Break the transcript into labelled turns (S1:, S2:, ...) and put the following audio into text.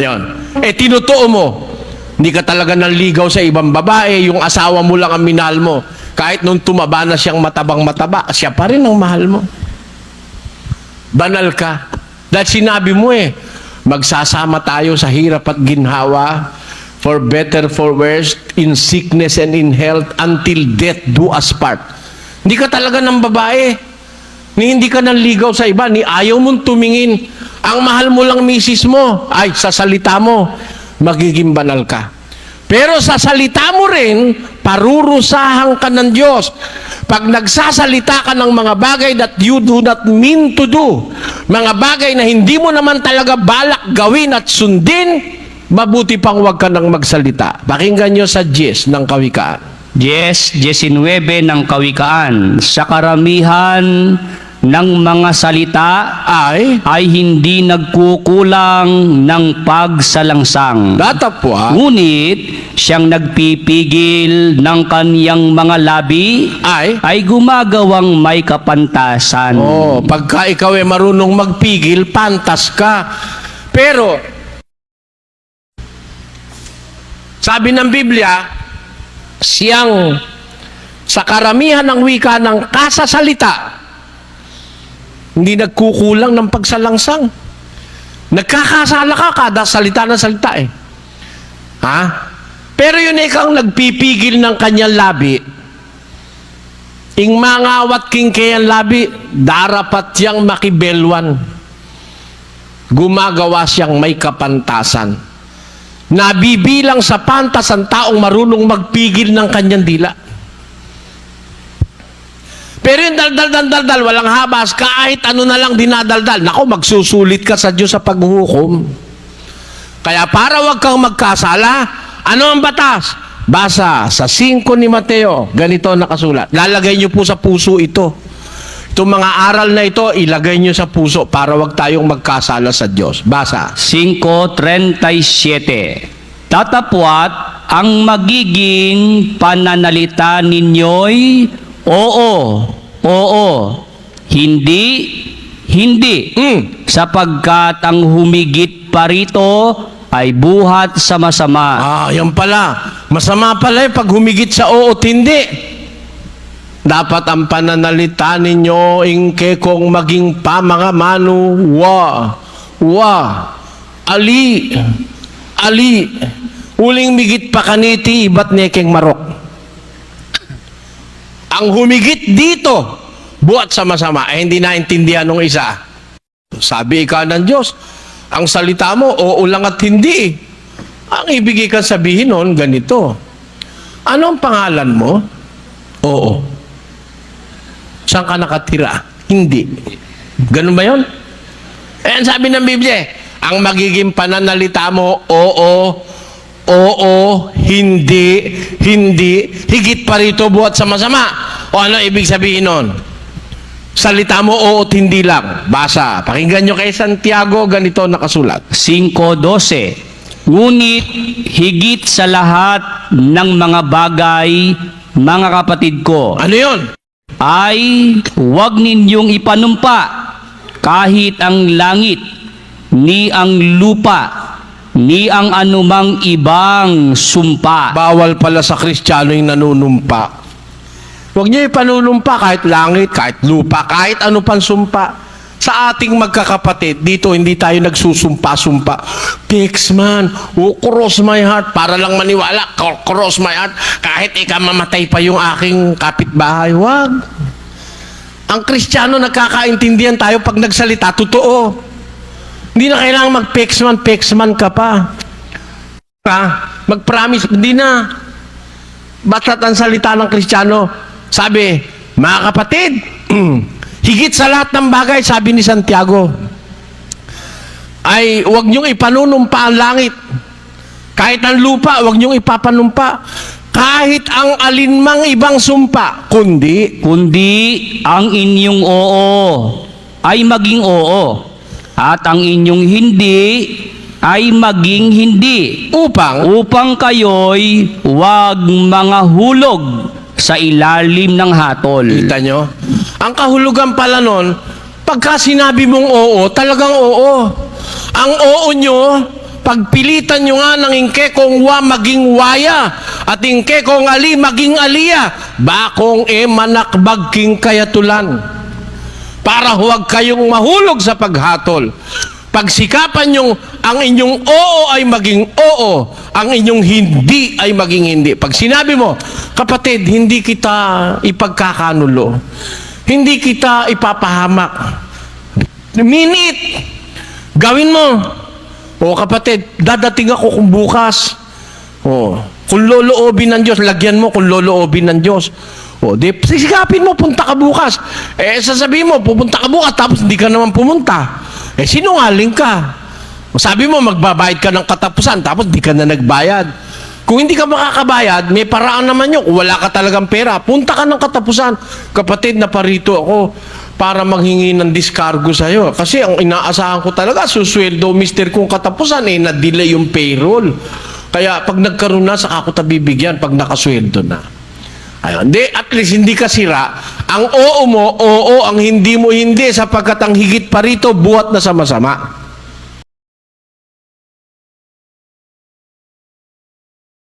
S1: Yan. Eh, tinutuo mo. Hindi ka talaga nanligaw sa ibang babae, yung asawa mo lang ang minahal mo. Kahit nung tumaba na siyang matabang-mataba, siya pa rin ang mahal mo. Banal ka. Dahil sinabi mo eh, magsasama tayo sa hirap at ginhawa, for better, for worse, in sickness and in health, until death do us part. Hindi ka talaga ng babae. Ni hindi ka nanligaw sa iba, ni ayaw mong tumingin. Ang mahal mo lang misis mo, ay sa salita mo, magiging banal ka. Pero sa salita mo rin, parurusahan ka ng Diyos. Pag nagsasalita ka ng mga bagay that you do not mean to do, mga bagay na hindi mo naman talaga balak gawin at sundin, mabuti pang huwag ka nang magsalita. Pakinggan nyo sa 10 ng kawikaan.
S2: Yes, 19 ng Kawikaan. Sa karamihan ng mga salita
S1: Ay,
S2: ay hindi nagkukulang ng pagsalangsang.
S1: datapwa,
S2: Ngunit siyang nagpipigil ng kaniyang mga labi
S1: ay,
S2: ay gumagawang may kapantasan.
S1: Oh, pagka ikaw ay marunong magpigil, pantas ka. Pero, sabi ng Biblia, siyang sa karamihan ng wika ng kasasalita, hindi nagkukulang ng pagsalangsang. Nagkakasala ka kada salita ng salita eh. Ha? Pero yun ikaw ang nagpipigil ng kanyang labi, Ing mangawat king kayan labi, darapat siyang makibelwan. Gumagawa siyang may kapantasan. Nabibilang sa pantas ang taong marunong magpigil ng kanyang dila. Pero yung daldal, daldal, daldal, walang habas, kahit ano na lang dinadaldal, nako, magsusulit ka sa Diyos sa paghuhukom. Kaya para wag kang magkasala, ano ang batas? Basa sa 5 ni Mateo, ganito nakasulat. Lalagay niyo po sa puso ito. Itong mga aral na ito, ilagay niyo sa puso para wag tayong magkasala sa Diyos. Basa.
S2: 5.37 Tatapwat ang magiging pananalita ninyo'y oo, oo, hindi, hindi,
S1: Mm.
S2: sapagkat ang humigit pa rito ay buhat sa masama.
S1: Ah, yan pala. Masama pala eh, pag humigit sa oo at hindi. Dapat ang pananalita ninyo ingke kong maging pa mga manu wa wa ali ali uling migit pa kaniti ibat nekeng marok. Ang humigit dito buhat sa masama eh hindi naintindihan ng isa. Sabi ika ng Diyos, ang salita mo, oo lang at hindi. Ang ibig ka sabihin nun, ganito. Ano ang pangalan mo? Oo. Saan ka nakatira? Hindi. Ganun ba yun? Eh, sabi ng Biblia, ang magiging pananalita mo, oo, oo, hindi, hindi, higit pa rito buhat sa masama. O ano ibig sabihin nun? Salita mo oo at hindi lang. Basa. Pakinggan nyo kay Santiago, ganito nakasulat.
S2: 5.12 Ngunit higit sa lahat ng mga bagay, mga kapatid ko,
S1: Ano yun?
S2: ay huwag ninyong ipanumpa kahit ang langit, ni ang lupa, ni ang anumang ibang sumpa.
S1: Bawal pala sa Kristiyano yung nanunumpa. Huwag niyo ipanunumpa kahit langit, kahit lupa, kahit ano pang sumpa. Sa ating magkakapatid, dito hindi tayo nagsusumpa-sumpa. Pigs man, oh, cross my heart. Para lang maniwala, cross my heart. Kahit ika mamatay pa yung aking kapitbahay, wag. Ang Kristiyano nagkakaintindihan tayo pag nagsalita, totoo. Hindi na kailangan mag-pigs man, pigs man ka pa. Ha? Mag-promise, hindi na. Basta't ang salita ng Kristiyano, sabi, mga kapatid, higit sa lahat ng bagay, sabi ni Santiago, ay huwag niyong ipanunumpa ang langit. Kahit ang lupa, huwag niyong ipapanumpa. Kahit ang alinmang ibang sumpa, kundi
S2: Kundi ang inyong oo ay maging oo, at ang inyong hindi ay maging hindi,
S1: upang
S2: upang kayo'y huwag mga hulog sa ilalim ng hatol.
S1: Kita nyo? Ang kahulugan pala nun, pagka sinabi mong oo, talagang oo. Ang oo nyo, pagpilitan nyo nga ng ingke kong wa maging waya at ingke kong ali maging aliya bakong e manakbag king kayatulan para huwag kayong mahulog sa paghatol. Pagsikapan yung ang inyong oo ay maging oo, ang inyong hindi ay maging hindi. Pag sinabi mo, kapatid, hindi kita ipagkakanulo. Hindi kita ipapahamak. Minute. Gawin mo. O kapatid, dadating ako kung bukas. O, kung loloobin ng Diyos, lagyan mo kung loloobin ng Diyos. O, di, sisikapin mo, punta ka bukas. Eh, sasabihin mo, pupunta ka bukas, tapos hindi ka naman pumunta. Eh, sinungaling ka. Sabi mo, magbabayad ka ng katapusan, tapos di ka na nagbayad. Kung hindi ka makakabayad, may paraan naman yun. Kung wala ka talagang pera, punta ka ng katapusan. Kapatid, naparito ako para manghingi ng discargo sa'yo. Kasi ang inaasahan ko talaga, susweldo, mister kung katapusan, eh, na-delay yung payroll. Kaya pag nagkaroon na, saka ako tabibigyan pag nakasweldo na. Ayun. Hindi, at least hindi ka sira. Ang oo mo, oo. Ang hindi mo, hindi. Sapagkat ang higit pa rito, buhat na sa masama.